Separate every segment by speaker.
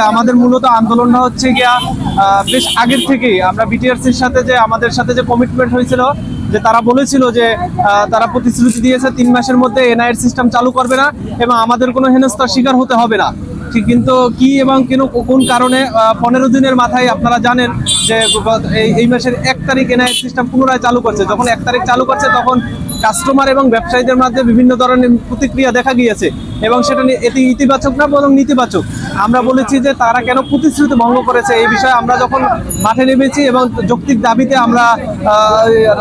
Speaker 1: আমাদের মূলত আন্দোলনটা হচ্ছে গিয়া বেশ আগের থেকেই। আমরা বিটিআরস এর সাথে যে, আমাদের সাথে যে কমিটমেন্ট হয়েছিল, যে তারা বলেছিল যে তারা প্রতিশ্রুতি দিয়েছে তিন মাসের মধ্যে এনআইএর সিস্টেম চালু করবে না এবং আমাদের কোনো হেনস্থার শিকার হতে হবে না। ঠিক কিন্তু কি এবং কেন কোন কারণে পনেরো দিনের মাথায় আপনারা জানেন যে, এই- মাসের এক তারিখ এনআইএর সিস্টেম পুনরায় চালু করছে। যখন এক তারিখ চালু করছে, তখন কাস্টমার এবং ব্যবসায়ীদের মধ্যে বিভিন্ন ধরনের প্রতিক্রিয়া দেখা গিয়েছে এবং সেটা এটি ইতিবাচক না বরং নেতিবাচক। আমরা বলেছি যে তারা কেন প্রতিশ্রুতি ভঙ্গ করেছে এই বিষয়ে আমরা যখন মাঠে নেমেছি এবং যৌক্তিক দাবিতে আমরা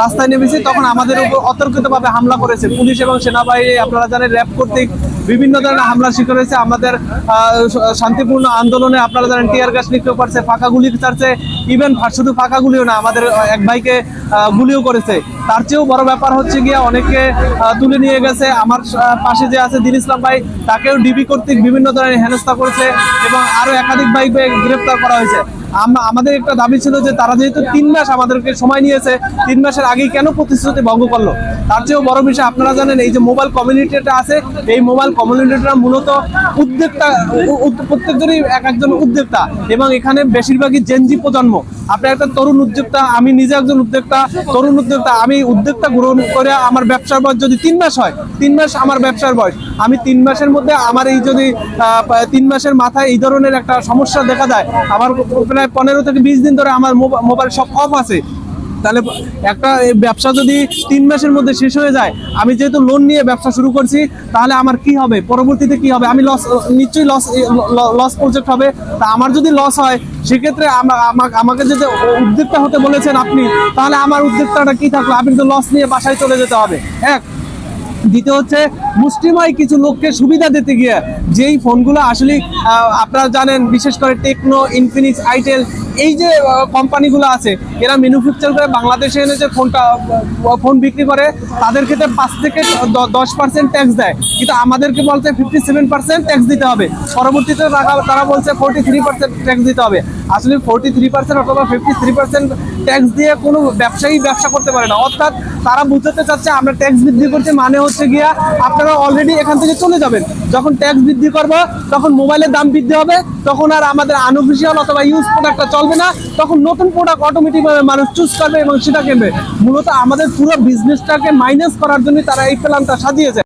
Speaker 1: রাস্তায় নেমেছি তখন আমাদের উপর অতর্কিতভাবে হামলা করেছে পুলিশ এবং সেনাবাহিনী। আপনারা জানেন, র্যাব কর্তৃক বিভিন্ন ধরনের হামলার শিকার হয়েছে। আমাদের শান্তিপূর্ণ আন্দোলনে আপনারা জানেন, টিয়ার গ্যাস নিক্ষেপ করছে, ফাঁকা গুলি চারছে ইভেন শুধু ফাঁকা গুলিও না, আমাদের এক ভাইকে গুলিও করেছে। তার চেয়েও বড় ব্যাপার হচ্ছে গিয়ে অনেকে তুলে নিয়ে গেছে। আমার পাশে যে আছে দিন ইসলাম ভাই, তাকেও ডিবি কর্তৃক বিভিন্ন ধরনের হেনস্থা করেছে এবং আরও একাধিক ভাইকে গ্রেপ্তার করা হয়েছে। আমাদের একটা দাবি ছিল যে তারা যেহেতু তিন মাস আমাদেরকে সময় নিয়েছে, তিন মাসের আগেই কেন প্রতিশ্রুতি ভঙ্গ করল? তার চেয়েও বড় বিষয়, আপনারা জানেন, এই যে মোবাইল কমিউনিটিটা আছে, এই মোবাইল কমিউনিটিটা মূলত উদ্যোক্তা প্রত্যেকজনই এক একজন উদ্যোক্তা এবং এখানে বেশিরভাগই জেনজি প্রজন্ম। আপনি একটা তরুণ উদ্যোক্তা, আমি নিজে একজন উদ্যোক্তা, তরুণ উদ্যোক্তা, আমি উদ্যোক্তা গ্রহণ করে আমার ব্যবসার বয়স যদি তিন মাস হয়, তিন মাস আমার ব্যবসার বয়স, আমি তিন মাসের মধ্যে আমার এই যদি তিন মাসের মাথায় এই ধরনের একটা সমস্যা দেখা যায় আমার প্রায় পনেরো থেকে বিশ দিন ধরে আমার মোবাইল সব অফ আছে। তাহলে একটা ব্যবসা যদি তিন মাসের মধ্যে শেষ হয়ে যায়, আমি যেহেতু লোন নিয়ে ব্যবসা শুরু করছি, তাহলে আমার কি হবে? পরবর্তীতে কি হবে? আমি লস নিশ্চয়ই লস লস প্রজেক্ট হবে। তা আমার যদি লস হয়, সেক্ষেত্রে আমা- আমা- আমাকে যদি উদ্যোক্তা হতে বলেছেন আপনি, তাহলে আমার উদ্যোক্তাটা কি থাকল? আপনি তো লস নিয়ে বাসায় চলে যেতে হবে। এক দ্বিতীয় হচ্ছে। মুষ্টিময় কিছু লোককে সুবিধা দিতে গিয়ে যেই ফোনগুলো আসলে আপনারা জানেন, বিশেষ করে টেকনো, ইনফিনিক্স, আইটেল, এই যে কোম্পানিগুলো আছে, এরা ম্যানুফ্যাকচার করে বাংলাদেশে এনে যে ফোনটা ফোন বিক্রি করে, তাদের ক্ষেত্রে পাঁচ থেকে দশ পার্সেন্ট ট্যাক্স দেয়। কিন্তু আমাদেরকে বলছে ফিফটি সেভেন পার্সেন্ট ট্যাক্স দিতে হবে। পরবর্তীতে তারা- তারা বলছে ফোর্টি থ্রি পার্সেন্ট ট্যাক্স দিতে হবে। আসলে ফোর্টি থ্রি পার্সেন্ট অথবা ফিফটি থ্রি পার্সেন্ট ট্যাক্স দিয়ে কোনো ব্যবসায়ী ব্যবসা করতে পারে না। অর্থাৎ তারা বুঝতে চাচ্ছে আমরা ট্যাক্স বৃদ্ধি করছি মানে হচ্ছে গিয়া আপনারা অলরেডি এখান থেকে চলে যাবেন। যখন ট্যাক্স বৃদ্ধি করব, তখন মোবাইলের দাম বৃদ্ধি হবে, তখন আর আমাদের আনঅফিসিয়াল অথবা ইউজ প্রোডাক্টটা চলবে না, তখন নতুন প্রোডাক্ট অটোমেটিকভাবে মানুষ চুজ করবে এবং সেটা কিনবে। মূলত আমাদের পুরো বিজনেসটাকে মাইনাস করার জন্য তারা এই প্ল্যানটা সাজিয়েছে।